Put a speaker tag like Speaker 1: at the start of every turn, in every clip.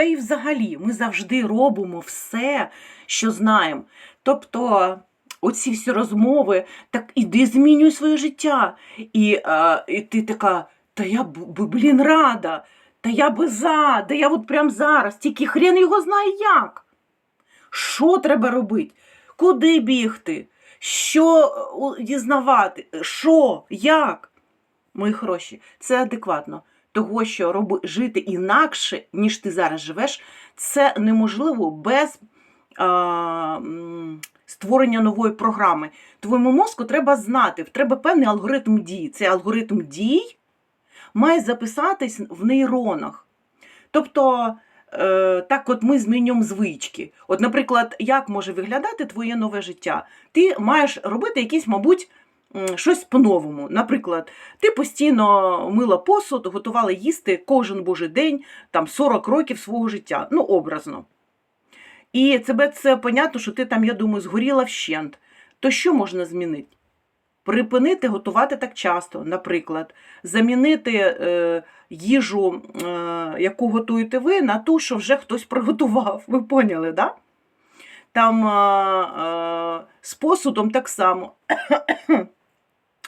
Speaker 1: Та і взагалі ми завжди робимо все, що знаємо. Тобто, оці всі розмови, так іди змінюй своє життя. І, е, і ти така, та я б, блін, рада, та я би за, да я от прям зараз, тільки хрен його знає як. Що треба робити? Куди бігти? Що е, дізнавати? Що? Як? Мої хороші, це адекватно. Того, що роби, жити інакше, ніж ти зараз живеш, це неможливо без а, створення нової програми. Твоєму мозку треба знати, треба певний алгоритм дій. Цей алгоритм дій має записатись в нейронах. Тобто, е, так от ми змінюємо звички. От, наприклад, як може виглядати твоє нове життя? Ти маєш робити якісь, мабуть, щось по-новому. Наприклад, ти постійно мила посуд, готувала їсти кожен божий день, там 40 років свого життя, ну, образно. І тебе це понятно, що ти там, я думаю, згоріла вщент. То що можна змінити? Припинити готувати так часто, наприклад, замінити е, їжу, е, яку готуєте ви, на ту, що вже хтось приготував. Ви поняли, да? Там е, е, з посудом так само.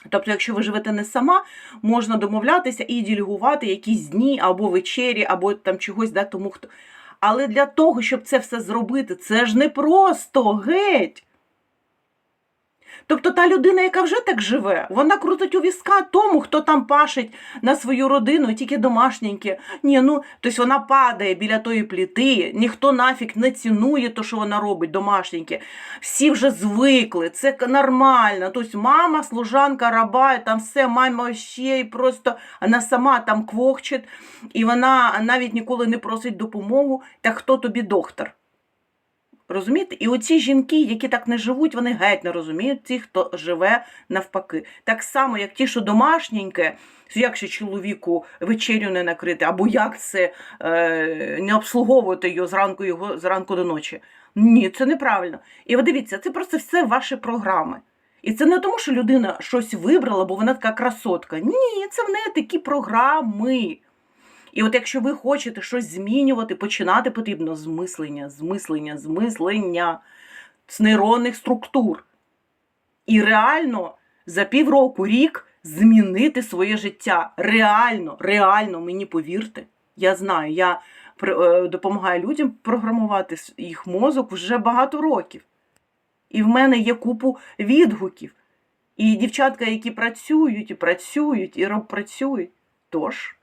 Speaker 1: Тобто, якщо ви живете не сама, можна домовлятися і ділігувати якісь дні або вечері, або там чогось да, тому хто. Але для того, щоб це все зробити, це ж не просто геть. Тобто та людина, яка вже так живе, вона крутить у візка тому, хто там пашить на свою родину, тільки домашненьке. Ні, ну, тобто вона падає біля тої пліти, ніхто нафіг не цінує те, що вона робить, домашненьке. Всі вже звикли, це нормально. Тобто мама, служанка, раба, там все, мама ще і просто вона сама там квохчить, і вона навіть ніколи не просить допомогу. Так хто тобі доктор? Розумієте? І оці жінки, які так не живуть, вони геть не розуміють ті, хто живе навпаки. Так само, як ті, що домашненьке, як ще чоловіку вечерю не накрити, або як це е, не обслуговувати його зранку, його зранку до ночі. Ні, це неправильно. І ви дивіться, це просто все ваші програми. І це не тому, що людина щось вибрала, бо вона така красотка. Ні, це в неї такі програми. І от якщо ви хочете щось змінювати, починати потрібно з мислення, з мислення, з мислення, з нейронних структур. І реально за півроку, рік змінити своє життя. Реально, реально, мені повірте. Я знаю, я е, допомагаю людям програмувати їх мозок вже багато років. І в мене є купу відгуків. І дівчатка, які працюють, і працюють, і працюють. Тож.